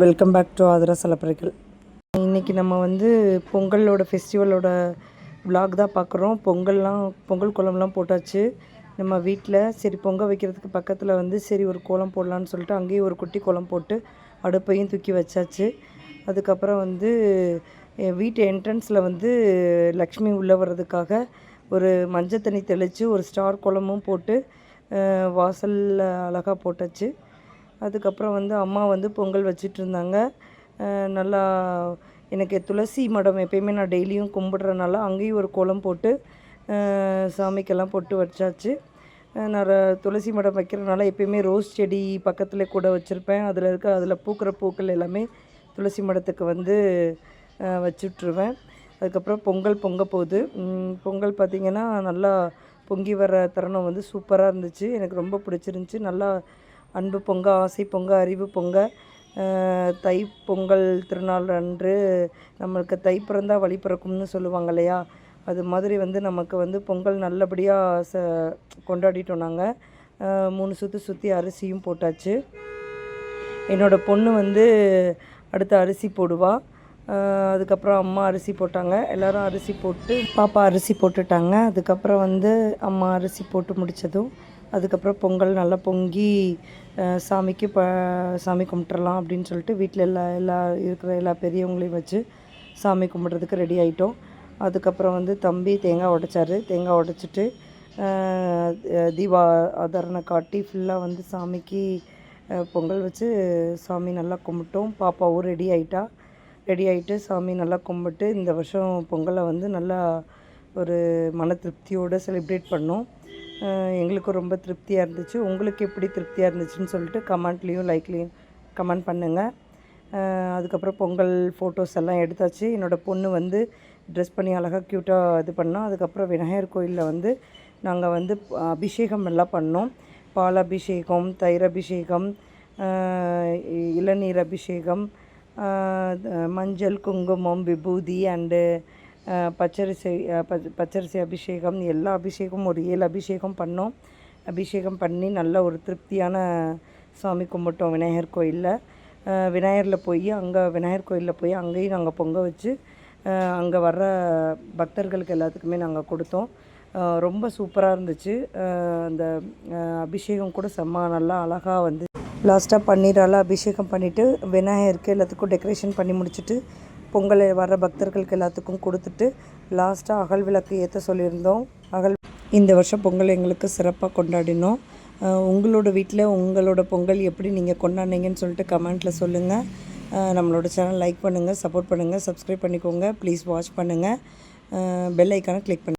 Welcome back to ஆதரா சலப்பறைகள் இன்றைக்கி நம்ம வந்து பொங்கலோட ஃபெஸ்டிவலோட vlog தான் பார்க்குறோம். பொங்கல்லாம் பொங்கல் குளம்லாம் போட்டாச்சு. நம்ம வீட்டில் சரி பொங்கல் வைக்கிறதுக்கு பக்கத்தில் வந்து சரி ஒரு கோலம் போடலான்னு சொல்லிட்டு அங்கேயும் ஒரு குட்டி கோலம் போட்டு அடுப்பையும் தூக்கி வச்சாச்சு. அதுக்கப்புறம் வந்து என் வீட்டு என்ட்ரன்ஸில் வந்து லக்ஷ்மி உள்ளே வர்றதுக்காக ஒரு மஞ்சள் தண்ணி தெளித்து ஒரு ஸ்டார் குளமும் போட்டு வாசலில் அழகாக போட்டாச்சு. அதுக்கப்புறம் வந்து அம்மா வந்து பொங்கல் வச்சிட்டு இருந்தாங்க நல்லா எனக்கு துளசி மடம் எப்பயுமே நான் டெய்லியும் கும்பிட்றதுனால அங்கேயும் ஒரு கோலம் போட்டு சாமிக்கெல்லாம் பொட்டு வச்சாச்சு. நான் துளசி மடம் வைக்கிறதுனால எப்பயுமே ரோஸ் செடி பக்கத்தில் கூட வச்சுருப்பேன். அதில் இருக்க அதில் பூக்கிற பூக்கள் எல்லாமே துளசி மடத்துக்கு வந்து வச்சுட்ருவேன். அதுக்கப்புறம் பொங்கல் பொங்க போகுது. பொங்கல் பார்த்திங்கன்னா நல்லா பொங்கி வர தருணம் வந்து சூப்பராக இருந்துச்சு. எனக்கு ரொம்ப பிடிச்சிருந்துச்சி. நல்லா அன்பு பொங்க ஆசை பொங்க அறிவு பொங்க தை பொங்கல் திருநாள் அன்று நம்மளுக்கு தை பிறந்தா வழி பிறக்கும்னு சொல்லுவாங்க இல்லையா? அது மாதிரி வந்து நமக்கு வந்து பொங்கல் நல்லபடியாக ச கொண்டாடிட்டோம் நாங்கள் மூணு சுற்றி சுற்றி அரிசியும் போட்டாச்சு. என்னோடய பொண்ணு வந்து அடுத்து அரிசி போடுவாள் அதுக்கப்புறம் அம்மா அரிசி போட்டாங்க. எல்லோரும் அரிசி போட்டு பாப்பா அரிசி போட்டுட்டாங்க. அதுக்கப்புறம் வந்து அம்மா அரிசி போட்டு முடித்ததும் அதுக்கப்புறம் பொங்கல் நல்லா பொங்கி சாமிக்கு ப சாமி கும்பிட்றலாம் அப்படின்னு சொல்லிட்டு வீட்டில் எல்லா எல்லா இருக்கிற எல்லா பெரியவங்களையும் வச்சு சாமி கும்பிட்றதுக்கு ரெடி ஆகிட்டோம் அதுக்கப்புறம் வந்து தம்பி தேங்காய் உடைச்சார். தேங்காய் உடைச்சிட்டு தீபா ஆதரணை காட்டி ஃபுல்லாக வந்து சாமிக்கு பொங்கல் வச்சு சாமி நல்லா கும்பிட்டோம். பாப்பாவும் ரெடி ஆகிட்டா ரெடி ஆகிட்டு சாமி நல்லா கும்பிட்டு இந்த வருஷம் பொங்கலை வந்து நல்லா ஒரு மன திருப்தியோடு செலிப்ரேட் பண்ணோம். எங்களுக்கும் ரொம்ப திருப்தியாக இருந்துச்சு. உங்களுக்கு எப்படி திருப்தியாக இருந்துச்சுன்னு சொல்லிட்டு கமெண்ட்லேயும் லைக்லேயும் கமெண்ட் பண்ணுங்கள் அதுக்கப்புறம் பொங்கல் ஃபோட்டோஸ் எல்லாம் எடுத்தாச்சு. என்னோடய பொண்ணு வந்து ட்ரெஸ் பண்ணி அழகாக க்யூட்டாக இது பண்ணோம் அதுக்கப்புறம் விநாயகர் கோயிலில் வந்து நாங்கள் வந்து அபிஷேகம் எல்லாம் பண்ணோம். பால் அபிஷேகம் தயிர் அபிஷேகம் இளநீர் அபிஷேகம் மஞ்சள் குங்குமம் விபூதி அண்டு பச்சரிசி பச்சரிசி அபிஷேகம் எல்லா அபிஷேகமும் ஒரு ஏழு அபிஷேகம் பண்ணோம். அபிஷேகம் பண்ணி நல்ல ஒரு திருப்தியான சாமி கும்பிட்டோம் விநாயகர் கோயிலில். விநாயகரில் போய் அங்கே விநாயகர் கோயிலில் போய் அங்கேயும் நாங்கள் பொங்க வச்சு அங்கே வர்ற பக்தர்களுக்கு எல்லாத்துக்குமே நாங்கள் கொடுத்தோம். ரொம்ப சூப்பராக இருந்துச்சு. அந்த அபிஷேகம் கூட செம்ம நல்லா அழகாக வந்து லாஸ்ட்டாக பன்னீரால் அபிஷேகம் பண்ணிவிட்டு விநாயகருக்கு எல்லாத்துக்கும் டெக்கரேஷன் பண்ணி முடிச்சுட்டு பொங்கல் வர்ற பக்தர்களுக்கு எல்லாத்துக்கும் கொடுத்துட்டு லாஸ்ட்டாக அகல் விளக்கு ஏற்ற சொல்லியிருந்தோம். அகல் இந்த வருஷம் பொங்கல் எங்களுக்கு சிறப்பாக கொண்டாடினோம். உங்களோட வீட்டில் உங்களோட பொங்கல் எப்படி நீங்கள் கொண்டாடினீங்கன்னு சொல்லிட்டு கமெண்ட்டில் சொல்லுங்கள் நம்மளோட சேனல் லைக் பண்ணுங்கள் சப்போர்ட் பண்ணுங்கள் சப்ஸ்கிரைப் பண்ணிக்கோங்க ப்ளீஸ் வாட்ச் பண்ணுங்கள் பெல் ஐக்கானை கிளிக் பண்ணுங்கள்